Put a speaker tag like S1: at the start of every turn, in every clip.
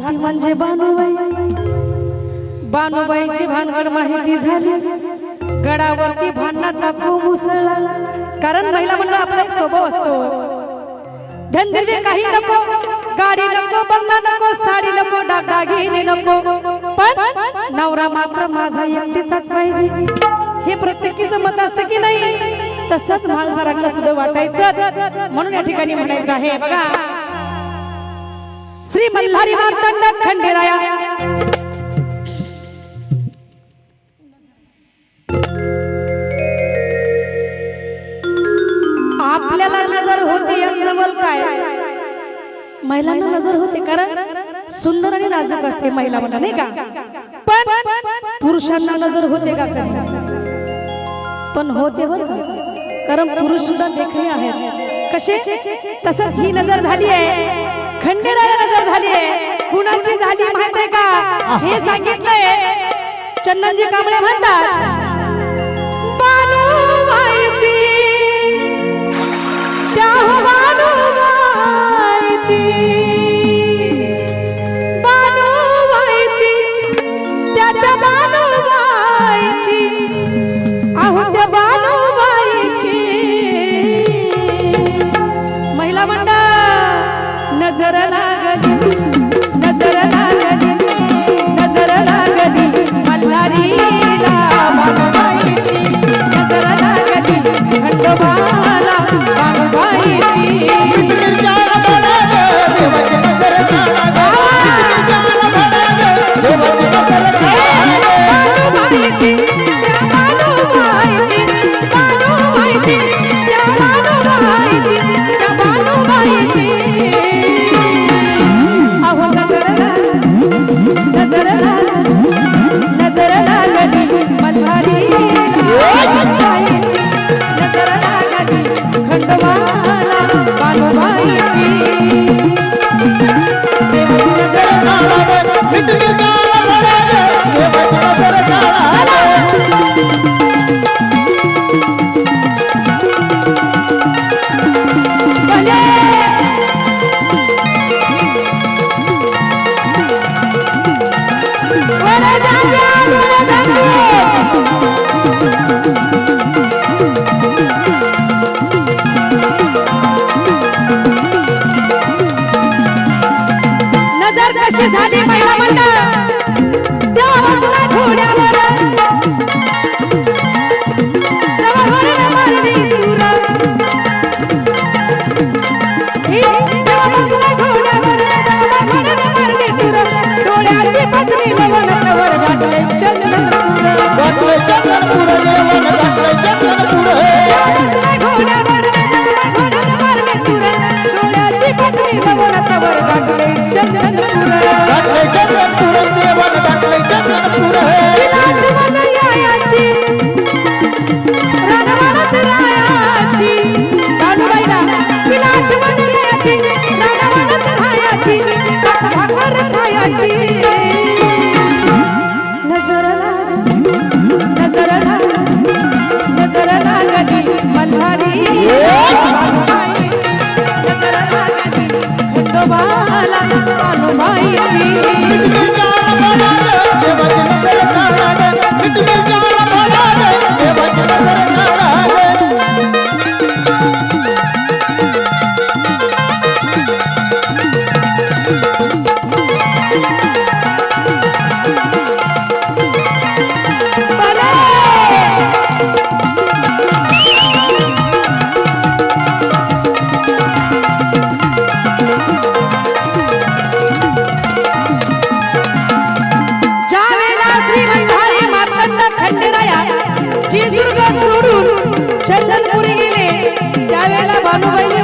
S1: धाकटी म्हणजे बानुबाई बानुबाईची भानगड माहिती झाली. गडावरती भांडणाचा खूप उसळला. कारण महिला मंडळ आपला एक स्वभाव असतो. धनदिरवे काही नको गाडी नको बंगला नको साडी नको डागडागिने नको. पण नवरा मात्र माझा एकटीचाच पाहिजे. हे प्रत्येकीचं मत असतं की नाही? तसंच माणसारांना सुद्धा वाटायचं म्हणून या ठिकाणी म्हणायचं आहे बघा. श्री मल्हारी मार्तंड खंडेराया. आपल्याला नजर होते यज्ञवल काय? महिलांना नजर होते कारण सुंदर आणि नाजूक असते महिला म्हणा नाही का? पण पुरुषांना नजर होते का कधी? पण होते बरं कारण पुरुष सुद्धा देखणे आहेत. कसे? तसंच ही नजर झाली आहे. खंडेराला नजर झाली आहे. कुणाची झाली माहीत आहे का? हे सांगितलंय. चंदनजी कांबळे म्हणतात Paulo vai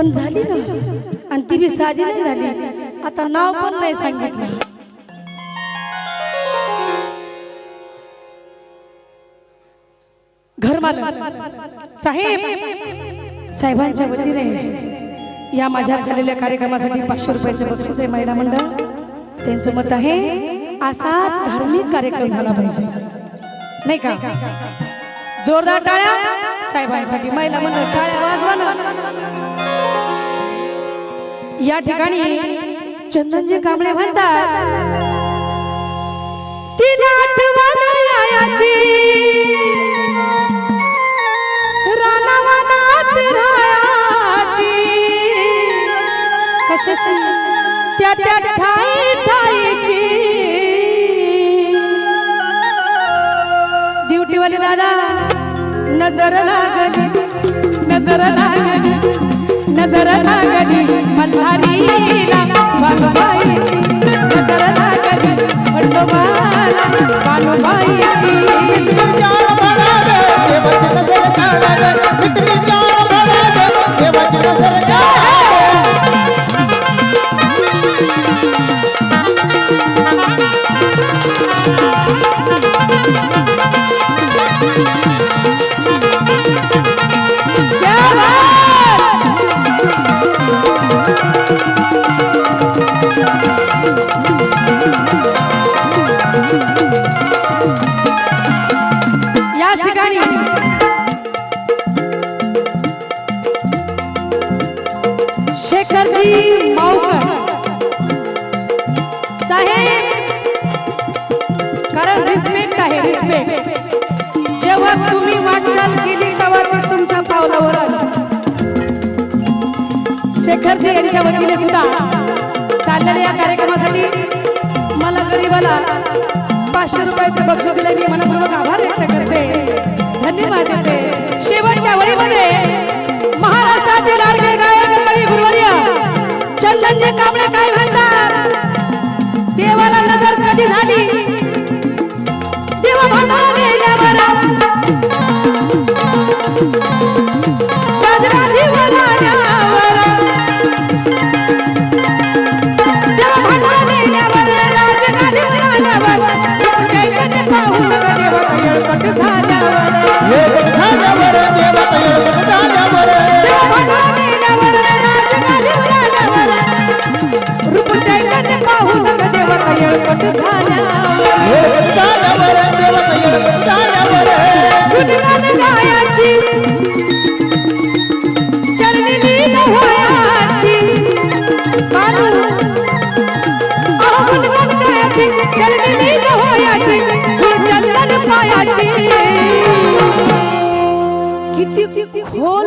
S1: पण झाली ना. आणि ती बी साधी नाही झाली. आता नाव पण नाही सांगितलं. घरमालक. साहेब. साहेबांच्या वतीने या माझ्या झालेल्या कार्यक्रमासाठी पाचशे रुपयाचं बक्षीस आहे महिला मंडळ. त्यांचं मत आहे असाच धार्मिक कार्यक्रम झाला पाहिजे. नाही का? जोरदार टाळ्या. साहेबांसाठी महिला मंडळ टाळ्या वाजवा ना. या ठिकाणी चंदनजी कांबळे म्हणतात तिला आठवण यायची रानावनात राहायची. कशाची? त्या त्या ठाई ठाईची. ड्युटीवाले दादा नजर लागली नजर लागली. नजर लागली मल्हारीला बालूबाईची. नजर लागली खंडोबाला बालूबाईची शेखरजी यांच्या वतीने सुद्धा चाललेल्या या कार्यक्रमासाठी मला गरीबाला पाचशे रुपयाचं बक्षीस दिलं मी मनपूर्वक आभार व्यक्त करते. धन्यवाद देते. शेवटच्या वळीमध्ये महाराष्ट्राचे लाडके गायक कवी गुरुवर्य चंदनजी कांबळे काय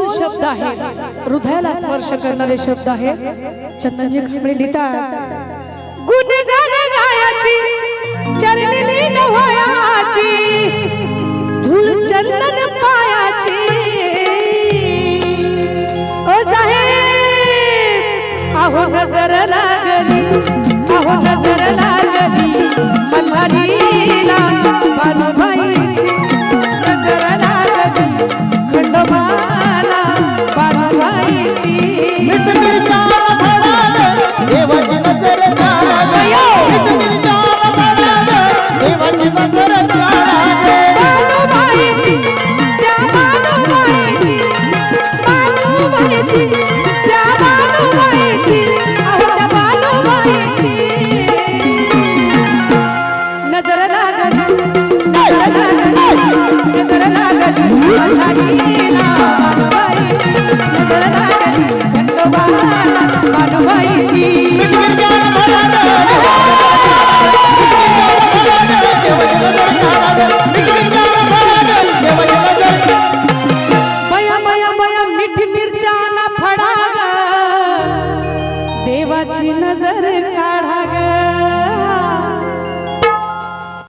S1: किती शब्द आहे. हृदयाला स्पर्श करणारे शब्द आहे चंदनजी कांबळे लिहितात गुणगान गायाची चरणी लीन व्हायाची धूळ चंदन पायाची ओ साहेब अहो नजर लागली. वाढवायची